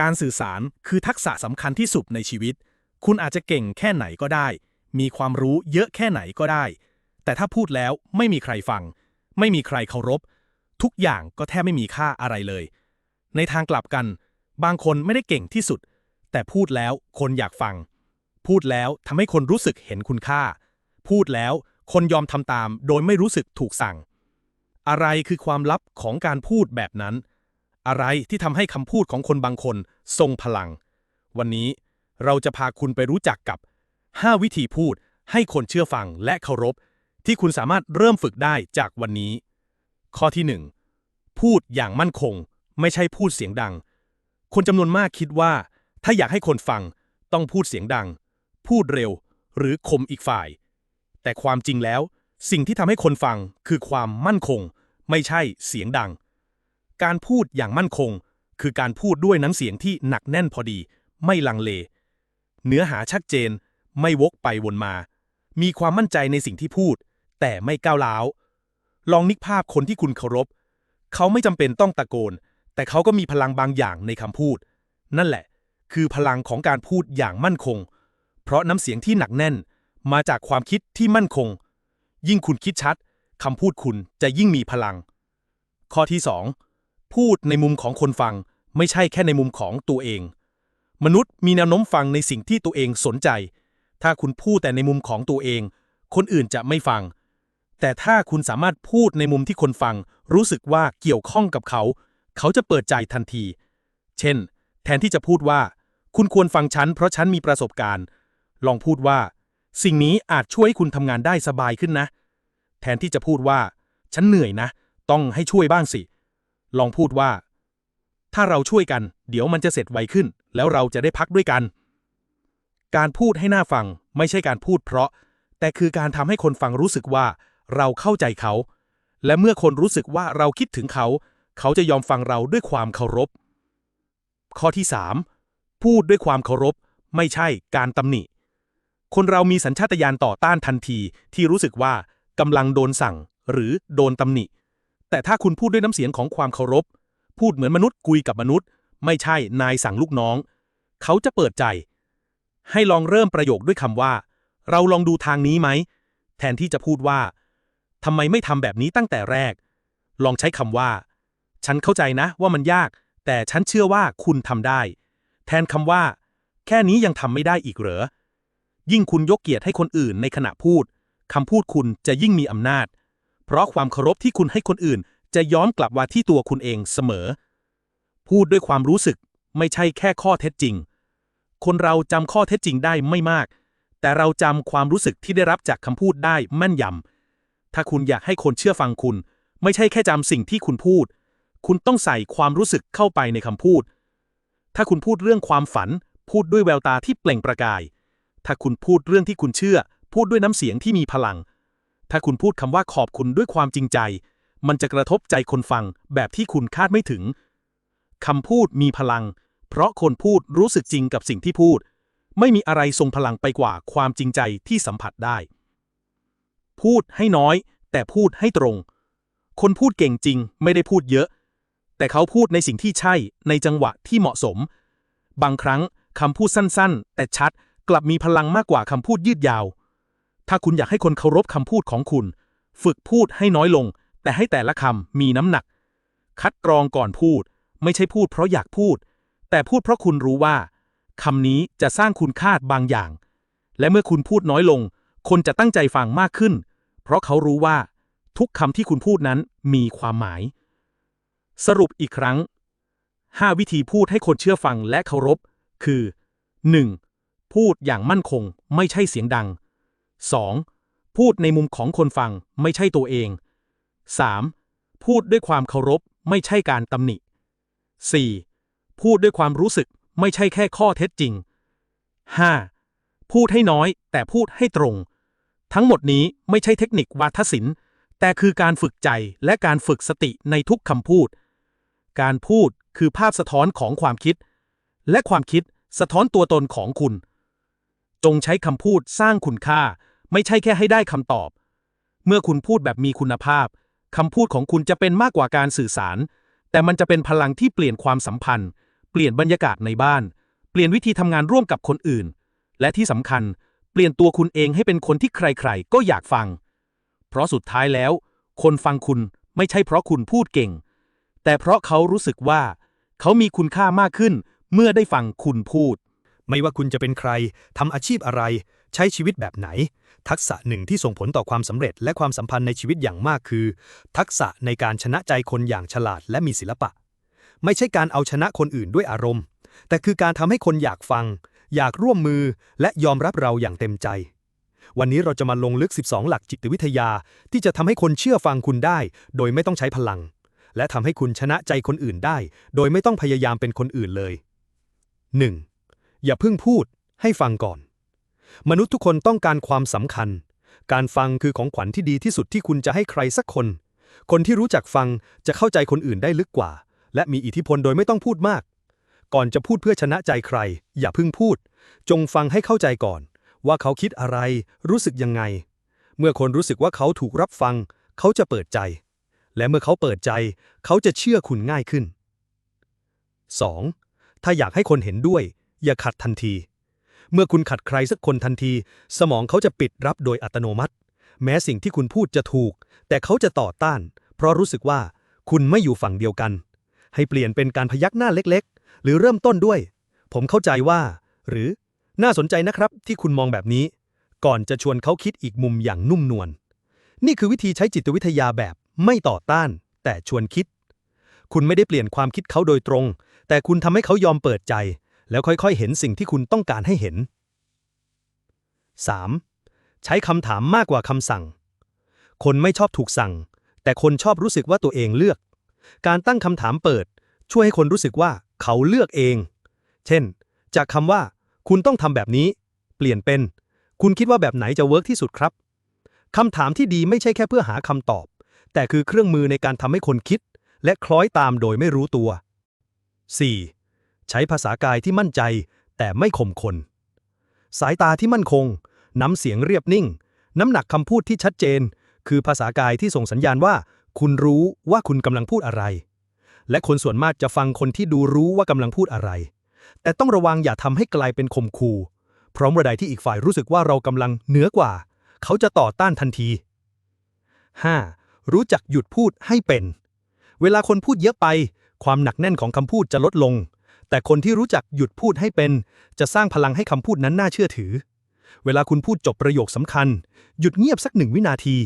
การสื่อสารคือทักษะสำคัญที่สุดในชีวิต คุณอาจจะเก่งแค่ไหนก็ได้ มีความรู้เยอะแค่ไหนก็ได้ แต่ถ้าพูดแล้วไม่มีใครฟัง ไม่มีใครเคารพ ทุกอย่างก็แทบไม่มีค่าอะไรเลย ในทางกลับกัน บางคนไม่ได้เก่งที่สุด แต่พูดแล้วคนอยากฟัง พูดแล้วทำให้คนรู้สึกเห็นคุณค่า พูดแล้วคนยอมทำตามโดยไม่รู้สึกถูกสั่ง อะไรคือความลับของการพูดแบบนั้น อะไรที่ทำให้คำพูดของคนบางคนทรงพลัง วันนี้เราจะพาคุณไปรู้จักกับ 5 วิธีพูดให้คนเชื่อฟังและเคารพ ที่คุณสามารถเริ่มฝึกได้จากวันนี้ ข้อที่ 1 พูดอย่างมั่นคง ไม่ใช่พูดเสียงดัง คนจำนวนมากคิดว่า ถ้าอยากให้คนฟังต้องพูดเสียงดัง พูดเร็ว หรือคมอีกฝ่าย แต่ความจริงแล้ว สิ่งที่ทำให้คนฟังคือความมั่นคง ไม่ใช่เสียงดัง การพูดอย่างมั่นคง คือการพูดด้วยน้ำเสียงที่หนักแน่นพอดี ไม่ลังเล เนื้อหาชัดเจน ไม่วกไปวนมา มีความมั่นใจในสิ่งที่พูด แต่ไม่ก้าวร้าว ลองนึกภาพคนที่คุณเคารพ เขาไม่จำเป็นต้องตะโกน แต่เขาก็มีพลังบางอย่างในคำพูด นั่นแหละ คือพลังของการพูดอย่างมั่นคง เพราะน้ำเสียงที่หนักแน่น มาจากความคิดที่มั่นคง ยิ่งคุณคิดชัดคำพูดคุณจะยิ่งมีพลัง ข้อที่ 2 พูดในมุมของคนฟัง ไม่ใช่แค่ในมุมของตัวเอง มนุษย์มีแนวโน้มฟังในสิ่งที่ตัวเองสนใจ ถ้าคุณพูดแต่ในมุมของตัวเอง คนอื่นจะไม่ฟัง แต่ถ้าคุณสามารถพูดในมุมที่คนฟัง รู้สึกว่าเกี่ยวข้องกับเขา เขาจะเปิดใจทันที เช่น แทนที่จะพูดว่า คุณควรฟังฉันเพราะฉันมีประสบการณ์ ลองพูดว่า สิ่งนี้อาจช่วยให้คุณทำงานได้สบายขึ้นนะ แทนที่จะพูดว่า ฉันเหนื่อยนะ ต้องให้ช่วยบ้างสิ ลองพูดว่า ถ้าเราช่วยกัน เดี๋ยวมันจะเสร็จไวขึ้น แล้วเราจะได้พักด้วยกัน การพูดให้หน่าฟังไม่ใช่การพูดเพราะ แต่คือการทำให้คนฟังรู้สึกว่า เราเข้าใจเขา และเมื่อคนรู้สึกว่าเราคิดถึงเขา เขาจะยอมฟังเราด้วยความเคารพ ข้อที่ 3 พูดด้วยความเคารพ ไม่ใช่การตำหนิ คนเรามีสัญชาตญาณต่อต้านทันทีที่รู้สึกว่ากำลังโดนสั่ง หรือโดนตำหนิ แต่ถ้าคุณพูดด้วยน้ำเสียงของความเคารพ พูดเหมือนมนุษย์คุยกับมนุษย์ ไม่ใช่นายสั่งลูกน้อง เขาจะเปิดใจ ให้ลองเริ่มประโยคด้วยคำว่า เราลองดูทางนี้ไหม แทนที่จะพูดว่าทำไมไม่ทำแบบนี้ตั้งแต่แรก ลองใช้คำว่า ฉันเข้าใจนะว่ามันยาก แต่ฉันเชื่อว่าคุณทำได้ แทนคำว่า แค่นี้ยังทำไม่ได้อีกเหรอ ยิ่งคุณยกเกียรติให้คนอื่นในขณะพูดคำพูดคุณจะยิ่งมีอำนาจ เพราะความเคารพที่คุณให้คนอื่น จะย้อนกลับมาที่ตัวคุณเองเสมอ พูดด้วยความรู้สึกไม่ใช่แค่ข้อเท็จจริง คนเราจำข้อเท็จจริงได้ไม่มาก แต่เราจำความรู้สึกที่ได้รับจากคำพูดได้แม่นยำถ้าคุณอยากให้คนเชื่อฟังคุณ ไม่ใช่แค่จำสิ่งที่คุณพูด คุณต้องใส่ความรู้สึกเข้าไปในคำพูด ถ้าคุณพูดเรื่องความฝัน พูดด้วยแววตาที่เปล่งประกาย ถ้าคุณพูดเรื่องที่คุณเชื่อ พูดด้วยน้ำเสียงที่มีพลัง ถ้าคุณพูดคำว่าขอบคุณด้วยความจริงใจ มันจะกระทบใจคนฟังแบบที่คุณคาดไม่ถึงคำพูดมีพลัง เพราะคนพูดรู้สึกจริงกับสิ่งที่พูด ไม่มีอะไรทรงพลังไปกว่าความจริงใจที่สัมผัสได้ พูดให้น้อย แต่พูดให้ตรง คนพูดเก่งจริงไม่ได้พูดเยอะ แต่เขาพูดในสิ่งที่ใช่ในจังหวะที่เหมาะสม บางครั้งคำพูดสั้นๆ แต่ชัดกลับมีพลังมากกว่าคำพูดยืดยาว ถ้าคุณอยากให้คนเคารพคำพูดของคุณ ฝึกพูดให้น้อยลง แต่ให้แต่ละคำมีน้ำหนัก คัดกรองก่อนพูด ไม่ใช่พูดเพราะอยากพูด แต่พูดเพราะคุณรู้ว่าคำนี้จะสร้างคุณค่าบางอย่าง และเมื่อคุณพูดน้อยลง คนจะตั้งใจฟังมากขึ้น เพราะเขารู้ว่า ทุกคำที่คุณพูดนั้นมีความหมาย สรุปอีกครั้ง 5 วิธีพูดให้คนเชื่อฟังและเคารพ คือ 1. พูดอย่างมั่นคง ไม่ใช่เสียงดัง 2. พูดในมุมของคนฟังไม่ใช่ตัวเอง 3. พูดด้วยความเคารพไม่ใช่การตำหนิ 4. พูดด้วยความรู้สึกไม่ใช่แค่ข้อเท็จจริง 5. พูดให้น้อยแต่พูดให้ตรง ทั้งหมดนี้ไม่ใช่เทคนิควาทศิลป์ แต่คือการฝึกใจและการฝึกสติในทุกคำพูด การพูดคือภาพสะท้อนของความคิด และความคิดสะท้อนตัวตนของคุณ จงใช้คำพูดสร้างคุณค่า ไม่ใช่แค่ให้ได้คำตอบ เมื่อคุณพูดแบบมีคุณภาพคำพูดของคุณจะเป็นมากกว่าการสื่อสาร แต่มันจะเป็นพลังที่เปลี่ยนความสัมพันธ์ เปลี่ยนบรรยากาศในบ้าน เปลี่ยนวิธีทำงานร่วมกับคนอื่น และที่สำคัญ เปลี่ยนตัวคุณเองให้เป็นคนที่ใครๆ ก็อยากฟัง เพราะสุดท้ายแล้ว คนฟังคุณไม่ใช่เพราะคุณพูดเก่ง แต่เพราะเขารู้สึกว่า เขามีคุณค่ามากขึ้นเมื่อได้ฟังคุณพูด ไม่ว่าคุณจะเป็นใครทำอาชีพอะไร ใช้ชีวิตแบบไหน ทักษะหนึ่งที่ส่งผลต่อความสำเร็จและความสัมพันธ์ในชีวิตอย่างมากคือ ทักษะในการชนะใจคนอย่างฉลาดและมีศิลปะ ไม่ใช่การเอาชนะคนอื่นด้วยอารมณ์ แต่คือการทำให้คนอยากฟัง อยากร่วมมือ และยอมรับเราอย่างเต็มใจ วันนี้เราจะมาลงลึก 12 หลักจิตวิทยา ที่จะทำให้คนเชื่อฟังคุณได้ โดยไม่ต้องใช้พลัง และทำให้คุณชนะใจคนอื่นได้ โดยไม่ต้องพยายามเป็นคนอื่นเลย 1. อย่าเพิ่งพูด ให้ฟังก่อน มนุษย์ทุกคนต้องการความสำคัญ การฟังคือของขวัญที่ดีที่สุดที่คุณจะให้ใครสักคน คนที่รู้จักฟังจะเข้าใจคนอื่นได้ลึกกว่า และมีอิทธิพลโดยไม่ต้องพูดมาก ก่อนจะพูดเพื่อชนะใจใคร อย่าพิ่งพูด จงฟังให้เข้าใจก่อน ว่าเขาคิดอะไร รู้สึกยังไง เมื่อคนรู้สึกว่าเขาถูกรับฟัง เขาจะเปิดใจ และเมื่อเขาเปิดใจ เขาจะเชื่อคุณง่ายขึ้น 2. ถ้าอยากให้คนเห็นด้วย อย่าขัดทันที เมื่อคุณขัดใครสักคนทันที สมองเขาจะปิดรับโดยอัตโนมัติ แม้สิ่งที่คุณพูดจะถูก แต่เขาจะต่อต้าน เพราะรู้สึกว่าคุณไม่อยู่ฝั่งเดียวกัน ให้เปลี่ยนเป็นการพยักหน้าเล็กๆ หรือเริ่มต้นด้วย ผมเข้าใจว่า หรือน่าสนใจนะครับที่คุณมองแบบนี้ ก่อนจะชวนเขาคิดอีกมุมอย่างนุ่มนวลนี่คือวิธีใช้จิตวิทยาแบบไม่ต่อต้าน แต่ชวนคิด คุณไม่ได้เปลี่ยนความคิดเขาโดยตรง แต่คุณทำให้เขายอมเปิดใจ แล้วค่อยๆ เห็นสิ่งที่คุณต้องการให้เห็น 3. ใช้คำถามมากกว่าคำสั่ง คนไม่ชอบถูกสั่ง แต่คนชอบรู้สึกว่าตัวเองเลือก การตั้งคำถามเปิด ช่วยให้คนรู้สึกว่าเขาเลือกเอง เช่น จากคำว่า คุณต้องทำแบบนี้ เปลี่ยนเป็น คุณคิดว่าแบบไหนจะเวิร์กที่สุดครับคำถามที่ดีไม่ใช่แค่เพื่อหาคำตอบ แต่คือเครื่องมือในการทำให้คนคิด และคล้อยตามโดยไม่รู้ตัว 4. ใช้ภาษากายที่มั่นใจ แต่ไม่ข่มคน สายตาที่มั่นคง น้ำเสียงเรียบนิ่ง น้ำหนักคำพูดที่ชัดเจน คือภาษากายที่ส่งสัญญาณว่า คุณรู้ว่าคุณกำลังพูดอะไร และคนส่วนมากจะฟังคนที่ดูรู้ว่ากำลังพูดอะไร แต่ต้องระวังอย่าทำให้กลายเป็นข่มขู่เพราะเมื่อใดที่อีกฝ่ายรู้สึกว่าเรากำลังเหนือกว่า เขาจะต่อต้านทันที 5. รู้จักหยุดพูดให้เป็น เวลาคนพูดเยอะไป ความหนักแน่นของคำพูดจะลดลง แต่คนที่รู้จักหยุดพูดให้เป็น จะสร้างพลังให้คำพูดนั้นน่าเชื่อถือ เวลาคุณพูดจบประโยคสำคัญ หยุดเงียบสักหนึ่งวินาที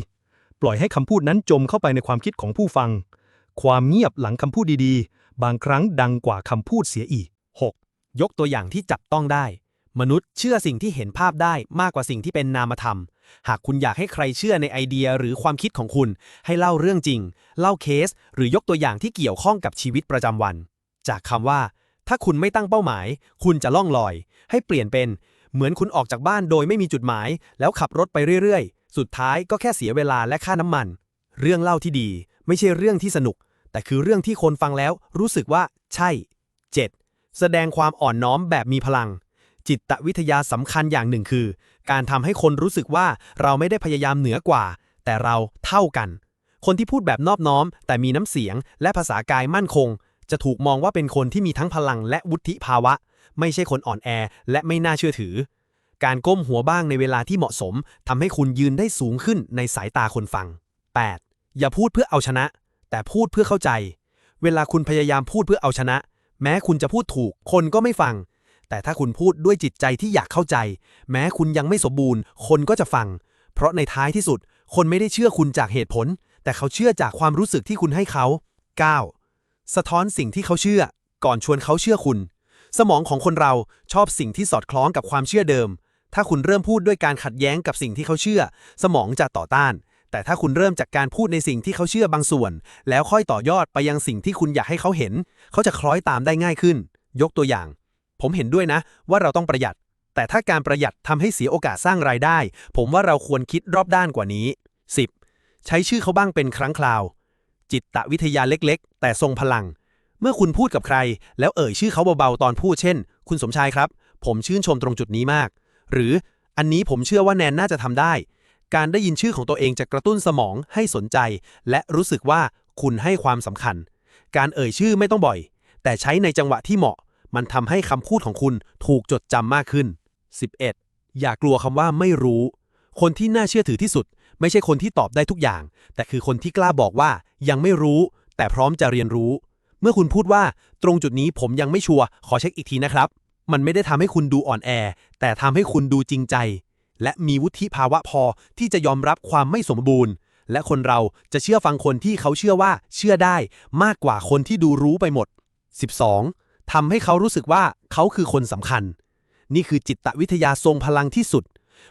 ปล่อยให้คำพูดนั้นจมเข้าไปในความคิดของผู้ฟัง ความเงียบหลังคำพูดดีๆ บางครั้งดังกว่าคำพูดเสียอีก 6. ยกตัวอย่างที่จับต้องได้ มนุษย์เชื่อสิ่งที่เห็นภาพได้มากกว่าสิ่งที่เป็นนามธรรม หากคุณอยากให้ใครเชื่อในไอเดียหรือความคิดของคุณ ให้เล่าเรื่องจริง เล่าเคส หรือยกตัวอย่างที่เกี่ยวข้องกับชีวิตประจำวัน จากคำว่า ถ้าคุณไม่ตั้งเป้าหมาย คุณจะล่องลอย ให้เปลี่ยนเป็น เหมือนคุณออกจากบ้านโดยไม่มีจุดหมาย แล้วขับรถไปเรื่อยๆ สุดท้ายก็แค่เสียเวลาและค่าน้ำมัน เรื่องเล่าที่ดี ไม่ใช่เรื่องที่สนุก แต่คือเรื่องที่คนฟังแล้วรู้สึกว่า ใช่ 7. แสดงความอ่อนน้อมแบบมีพลัง จิตวิทยาสำคัญอย่างหนึ่งคือ การทำให้คนรู้สึกว่าเราไม่ได้พยายามเหนือกว่า แต่เราเท่ากัน คนที่พูดแบบนอบน้อม แต่มีน้ำเสียงและภาษากายมั่นคง จะถูกมองว่าเป็นคนที่มีทั้งพลังและวุฒิภาวะ ไม่ใช่คนอ่อนแอและไม่น่าเชื่อถือ การก้มหัวบ้างในเวลาที่เหมาะสมทำให้คุณยืนได้สูงขึ้นในสายตาคนฟัง 8. อย่าพูดเพื่อเอาชนะ แต่พูดเพื่อเข้าใจ เวลาคุณพยายามพูดเพื่อเอาชนะ แม้คุณจะพูดถูก คนก็ไม่ฟัง แต่ถ้าคุณพูดด้วยจิตใจที่อยากเข้าใจ แม้คุณยังไม่สมบูรณ์ คนก็จะฟัง เพราะในท้ายที่สุด คนไม่ได้เชื่อคุณจากเหตุผล แต่เขาเชื่อจากความรู้สึกที่คุณให้เขา 9. สะท้อนสิ่งที่เขาเชื่อ ก่อนชวนเขาเชื่อคุณ สมองของคนเราชอบสิ่งที่สอดคล้องกับความเชื่อเดิม ถ้าคุณเริ่มพูดด้วยการขัดแย้งกับสิ่งที่เขาเชื่อ สมองจะต่อต้าน แต่ถ้าคุณเริ่มจากการพูดในสิ่งที่เขาเชื่อบางส่วน แล้วค่อยต่อยอดไปยังสิ่งที่คุณอยากให้เขาเห็น เขาจะคล้อยตามได้ง่ายขึ้น ยกตัวอย่าง ผมเห็นด้วยนะ ว่าเราต้องประหยัด แต่ถ้าการประหยัดทำให้เสียโอกาสสร้างรายได้ ผมว่าเราควรคิดรอบด้านกว่านี้ 10. ใช้ชื่อเขาบ้างเป็นครั้งคราว จิตตวิทยาเล็กๆ แต่ทรงพลัง เมื่อคุณพูดกับใคร แล้วเอ่ยชื่อเขาเบาๆตอนพูดเช่น คุณสมชายครับ ผมชื่นชมตรงจุดนี้มาก หรืออันนี้ผมเชื่อว่าแนนน่าจะทำได้ การได้ยินชื่อของตัวเองจะกระตุ้นสมองให้สนใจ และรู้สึกว่าคุณให้ความสำคัญ การเอ่ยชื่อไม่ต้องบ่อย แต่ใช้ในจังหวะที่เหมาะ มันทำให้คำพูดของคุณถูกจดจำมากขึ้น 11. อย่ากลัวคำว่าไม่รู้ คนที่น่าเชื่อถือที่สุด ไม่ใช่คนที่ตอบได้ทุกอย่าง แต่คือคนที่กล้าบอกว่า ยังไม่รู้ แต่พร้อมจะเรียนรู้ เมื่อคุณพูดว่า ตรงจุดนี้ผมยังไม่ชัวร์ขอเช็คอีกทีนะครับ มันไม่ได้ทำให้คุณดูอ่อนแอ แต่ทำให้คุณดูจริงใจ และมีวุฒิภาวะพอที่จะยอมรับความไม่สมบูรณ์ และคนเราจะเชื่อฟังคนที่เขาเชื่อว่าเชื่อได้ มากกว่าคนที่ดูรู้ไปหมด 12. ทำให้เขารู้สึกว่าเขาคือคนสำคัญ นี่คือจิตวิทยาทรงพลังที่สุด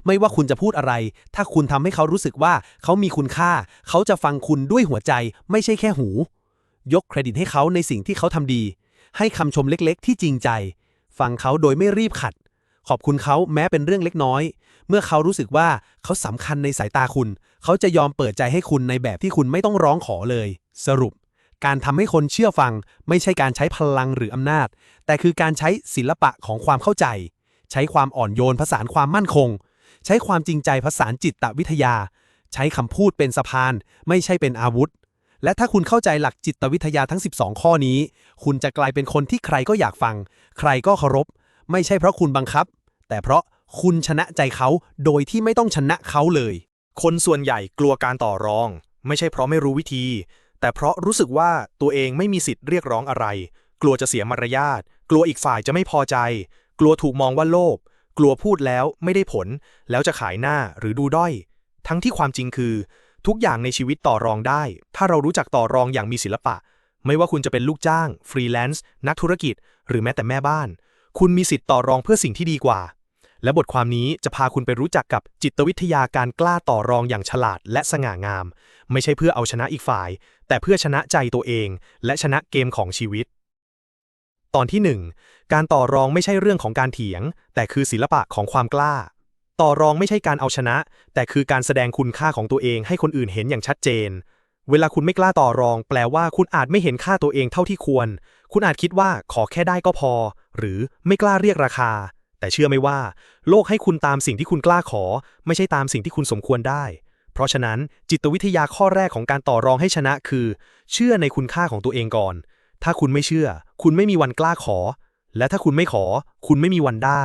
ไม่ว่าคุณจะพูดอะไร ถ้าคุณทำให้เขารู้สึกว่าเขามีคุณค่า เขาจะฟังคุณด้วยหัวใจ ไม่ใช่แค่หู ยกเครดิตให้เขาในสิ่งที่เขาทำดี ให้คำชมเล็กๆ ที่จริงใจ ฟังเขาโดยไม่รีบขัด ขอบคุณเขาแม้เป็นเรื่องเล็กน้อย เมื่อเขารู้สึกว่าเขาสำคัญในสายตาคุณ เขาจะยอมเปิดใจให้คุณในแบบที่คุณไม่ต้องร้องขอเลย สรุปการทำให้คนเชื่อฟัง ไม่ใช่การใช้พลังหรืออำนาจ แต่คือการใช้ศิลปะของความเข้าใจ ใช้ความอ่อนโยนผสานความมั่นคง ใช้ความจริงใจผสานจิตวิทยา ใช้คำพูดเป็นสะพาน ไม่ใช่เป็นอาวุธ และถ้าคุณเข้าใจหลักจิตวิทยาทั้ง 12 ข้อนี้ คุณจะกลายเป็นคนที่ใครก็อยากฟัง ใครก็เคารพ ไม่ใช่เพราะคุณบังคับ แต่เพราะคุณชนะใจเขาโดยที่ไม่ต้องชนะเขาเลย คนส่วนใหญ่กลัวการต่อรอง ไม่ใช่เพราะไม่รู้วิธี แต่เพราะรู้สึกว่าตัวเองไม่มีสิทธิ์เรียกร้องอะไร กลัวจะเสียมารยาท กลัวอีกฝ่ายจะไม่พอใจ กลัวถูกมองว่าโลภ กลัวพูดแล้วไม่ได้ผล แล้วจะขายหน้าหรือดูด้อย ทั้งที่ความจริงคือ ทุกอย่างในชีวิตต่อรองได้ ถ้าเรารู้จักต่อรองอย่างมีศิลปะ ไม่ว่าคุณจะเป็นลูกจ้าง ฟรีแลนซ์ นักธุรกิจ หรือแม้แต่แม่บ้าน คุณมีสิทธิ์ต่อรองเพื่อสิ่งที่ดีกว่า และบทความนี้จะพาคุณไปรู้จักกับจิตวิทยาการกล้าต่อรองอย่างฉลาดและสง่างาม ไม่ใช่เพื่อเอาชนะอีกฝ่าย แต่เพื่อชนะใจตัวเอง และชนะเกมของชีวิต ตอนที่ 1 การต่อรองไม่ใช่เรื่องของการเถียง แต่คือศิลปะของความกล้า ต่อรองไม่ใช่การเอาชนะ แต่คือการแสดงคุณค่าของตัวเองให้คนอื่นเห็นอย่างชัดเจน เวลาคุณไม่กล้าต่อรอง แปลว่าคุณอาจไม่เห็นค่าตัวเองเท่าที่ควร คุณอาจคิดว่าขอแค่ได้ก็พอ หรือไม่กล้าเรียกราคา แต่เชื่อไหมว่า โลกให้คุณตามสิ่งที่คุณกล้าขอ ไม่ใช่ตามสิ่งที่คุณสมควรได้ เพราะฉะนั้นจิตวิทยาข้อแรกของการต่อรองให้ชนะคือ เชื่อในคุณค่าของตัวเองก่อน ถ้าคุณไม่เชื่อ คุณไม่มีวันกล้าขอ และถ้าคุณไม่ขอ คุณไม่มีวันได้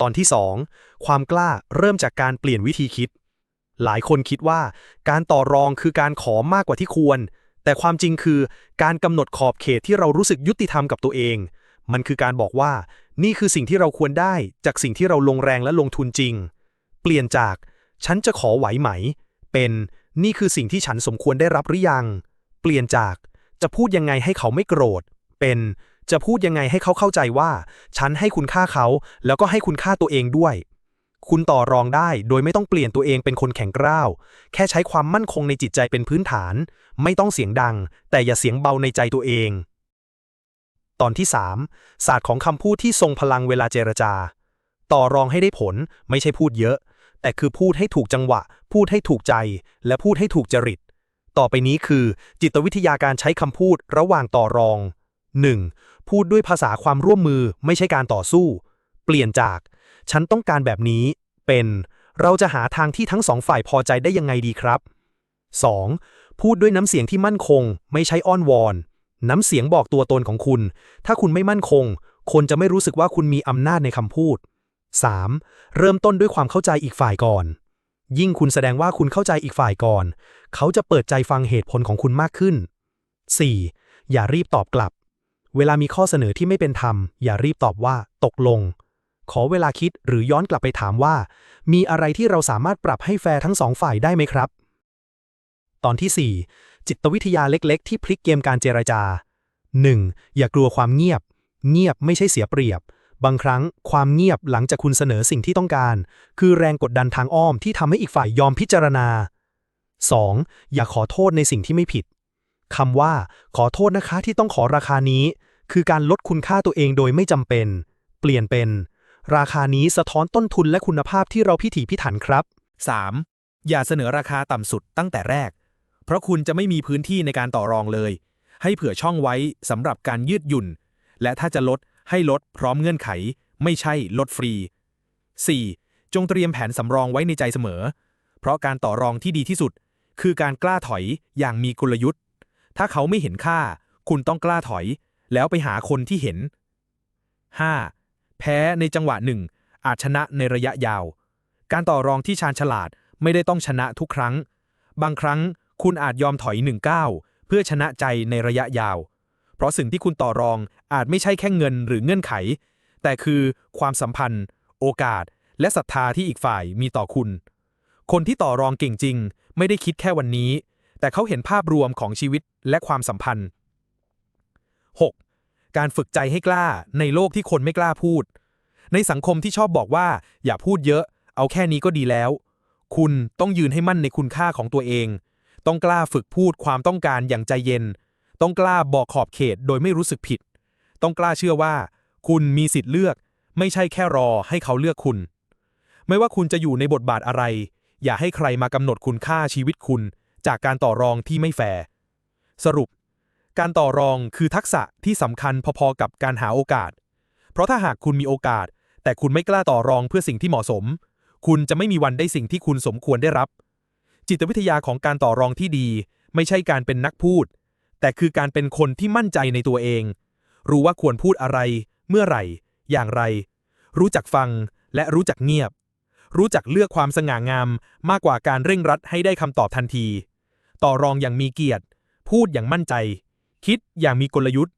ตอนที่ 2 ความกล้าเริ่มจากการเปลี่ยนวิธีคิด หลายคนคิดว่าการต่อรองคือการขอมากกว่าที่ควร แต่ความจริงคือการกำหนดขอบเขตที่เรารู้สึกยุติธรรมกับตัวเอง มันคือการบอกว่า นี่คือสิ่งที่เราควรได้ จากสิ่งที่เราลงแรงและลงทุนจริง เปลี่ยนจาก ฉันจะขอไหวไหม เป็น นี่คือสิ่งที่ฉันสมควรได้รับหรือยัง เปลี่ยนจาก จะพูดยังไงให้เขาไม่โกรธ เป็นจะพูดยังไงให้เขาเข้าใจว่า ฉันให้คุณค่าเขา แล้วก็ให้คุณค่าตัวเองด้วย คุณต่อรองได้โดยไม่ต้องเปลี่ยนตัวเองเป็นคนแข็งกร้าว แค่ใช้ความมั่นคงในจิตใจเป็นพื้นฐาน ไม่ต้องเสียงดัง แต่อย่าเสียงเบาในใจตัวเอง ตอนที่ 3 ศาสตร์ของคำพูดที่ทรงพลังเวลาเจรจา ต่อรองให้ได้ผลไม่ใช่พูดเยอะ แต่คือพูดให้ถูกจังหวะ พูดให้ถูกใจ และพูดให้ถูกจริต ต่อไปนี้คือ จิตวิทยาการใช้คำพูดระหว่างต่อรอง 1. พูดด้วยภาษาความร่วมมือไม่ใช่การต่อสู้ เปลี่ยนจาก ฉันต้องการแบบนี้ เป็น เราจะหาทางที่ทั้งสองฝ่ายพอใจได้ยังไงดีครับ 2. พูดด้วยน้ำเสียงที่มั่นคง ไม่ใช่อ้อนวอน น้ำเสียงบอกตัวตนของคุณ ถ้าคุณไม่มั่นคง คนจะไม่รู้สึกว่าคุณมีอำนาจในคำพูด 3. เริ่มต้นด้วยความเข้าใจอีกฝ่ายก่อน ยิ่งคุณแสดงว่าคุณเข้าใจอีกฝ่ายก่อน เขาจะเปิดใจฟังเหตุผลของคุณมากขึ้น 4. อย่ารีบตอบกลับ เวลามีข้อเสนอที่ไม่เป็นธรรม อย่ารีบตอบว่า ตกลง ขอเวลาคิดหรือย้อนกลับไปถามว่า มีอะไรที่เราสามารถปรับให้แฟร์ทั้งสองฝ่ายได้ไหมครับ ตอนที่ 4 จิตวิทยาเล็ก ๆ ที่พลิกเกมการเจรจา 1. อย่ากลัวความเงียบ เงียบไม่ใช่เสียเปรียบ บางครั้งความเงียบหลังจากคุณเสนอสิ่งที่ต้องการ คือแรงกดดันทางอ้อมที่ทำให้อีกฝ่ายยอมพิจารณา 2. อย่าขอโทษในสิ่งที่ไม่ผิดคำว่า ขอโทษนะคะที่ต้องขอราคานี้ คือการลดคุณค่าตัวเองโดยไม่จำเป็น เปลี่ยนเป็น ราคานี้สะท้อนต้นทุนและคุณภาพที่เราพิถีพิถันครับ 3. อย่าเสนอราคาต่ำสุดตั้งแต่แรก เพราะคุณจะไม่มีพื้นที่ในการต่อรองเลย ให้เผื่อช่องไว้สำหรับการยืดหยุ่น และถ้าจะลด ให้ลดพร้อมเงื่อนไข ไม่ใช่ลดฟรี 4. จงเตรียมแผนสำรองไว้ในใจเสมอ เพราะการต่อรองที่ดีที่สุด คือการกล้าถอยอย่างมีกลยุทธ์ ถ้าเขาไม่เห็นค่า คุณต้องกล้าถอย แล้วไปหาคนที่เห็น 5. แพ้ในจังหวะหนึ่งอาจชนะในระยะยาว การต่อรองที่ชาญฉลาดไม่ได้ต้องชนะทุกครั้ง บางครั้งคุณอาจยอมถอยหนึ่งก้าวเพื่อชนะใจในระยะยาว เพราะสิ่งที่คุณต่อรองอาจไม่ใช่แค่เงินหรือเงื่อนไข แต่คือความสัมพันธ์ โอกาส และศรัทธาที่อีกฝ่ายมีต่อคุณ คนที่ต่อรองเก่งจริง ไม่ได้คิดแค่วันนี้ แต่เขาเห็นภาพรวมของชีวิตและความสัมพันธ์ 6. การฝึกใจให้กล้าในโลกที่คนไม่กล้าพูด ในสังคมที่ชอบบอกว่า อย่าพูดเยอะ เอาแค่นี้ก็ดีแล้ว คุณต้องยืนให้มั่นในคุณค่าของตัวเอง ต้องกล้าฝึกพูดความต้องการอย่างใจเย็น ต้องกล้าบอกขอบเขตโดยไม่รู้สึกผิด ต้องกล้าเชื่อว่า คุณมีสิทธิ์เลือก ไม่ใช่แค่รอให้เขาเลือกคุณ ไม่ว่าคุณจะอยู่ในบทบาทอะไร อย่าให้ใครมากำหนดคุณค่าชีวิตคุณ จากการต่อรองที่ไม่แฟร์สรุป การต่อรองคือทักษะที่สำคัญพอๆกับการหาโอกาส เพราะถ้าหากคุณมีโอกาส แต่คุณไม่กล้าต่อรองเพื่อสิ่งที่เหมาะสม คุณจะไม่มีวันได้สิ่งที่คุณสมควรได้รับ จิตวิทยาของการต่อรองที่ดี ไม่ใช่การเป็นนักพูด แต่คือการเป็นคนที่มั่นใจในตัวเอง รู้ว่าควรพูดอะไร เมื่อไหร่ อย่างไร รู้จักฟังและรู้จักเงียบ รู้จักเลือกความสง่างามมากกว่าการเร่งรัดให้ได้คำตอบทันที ต่อรองอย่างมีเกียรติ พูดอย่างมั่นใจ คิดอย่างมีกลยุทธ์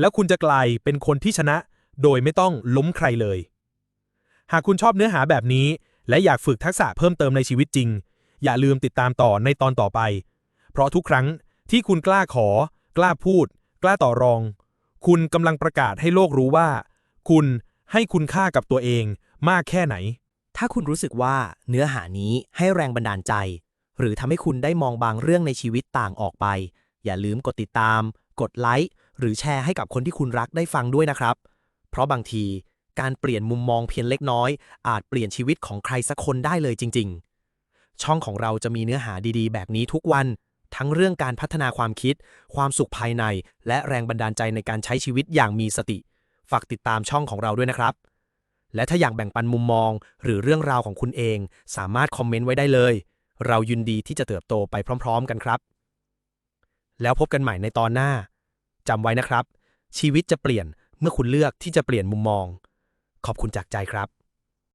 แล้วคุณจะกลายเป็นคนที่ชนะ โดยไม่ต้องล้มใครเลย หากคุณชอบเนื้อหาแบบนี้ และอยากฝึกทักษะเพิ่มเติมในชีวิตจริง อย่าลืมติดตามต่อในตอนต่อไป เพราะทุกครั้ง ที่คุณกล้าขอ กล้าพูด กล้าต่อรอง คุณกำลังประกาศให้โลกรู้ว่า คุณให้คุณค่ากับตัวเองมากแค่ไหน ถ้าคุณรู้สึกว่าเนื้อหานี้ให้แรงบันดาลใจ หรือทำให้คุณได้มองบางเรื่องในชีวิตต่างออกไป อย่าลืมกดติดตาม กดไลค์หรือแชร์ให้กับคนที่คุณรักได้ฟังด้วยนะครับ เพราะบางทีการเปลี่ยนมุมมองเพียงเล็กน้อย อาจเปลี่ยนชีวิตของใครสักคนได้เลยจริง ๆ ช่องของเราจะมีเนื้อหาดีๆ แบบนี้ทุกวัน ทั้งเรื่องการพัฒนาความคิด ความสุขภายใน และแรงบันดาลใจในการใช้ชีวิตอย่างมีสติ ฝากติดตามช่องของเราด้วยนะครับ และถ้าอยากแบ่งปันมุมมอง หรือเรื่องราวของคุณเอง สามารถคอมเมนต์ไว้ได้เลย เรายินดีที่จะเติบโตไปพร้อม ๆ กันครับ แล้วพบกันใหม่ในตอนหน้าจำไว้นะครับ ชีวิตจะเปลี่ยนเมื่อคุณเลือกที่จะเปลี่ยนมุมมอง ขอบคุณจากใจครับ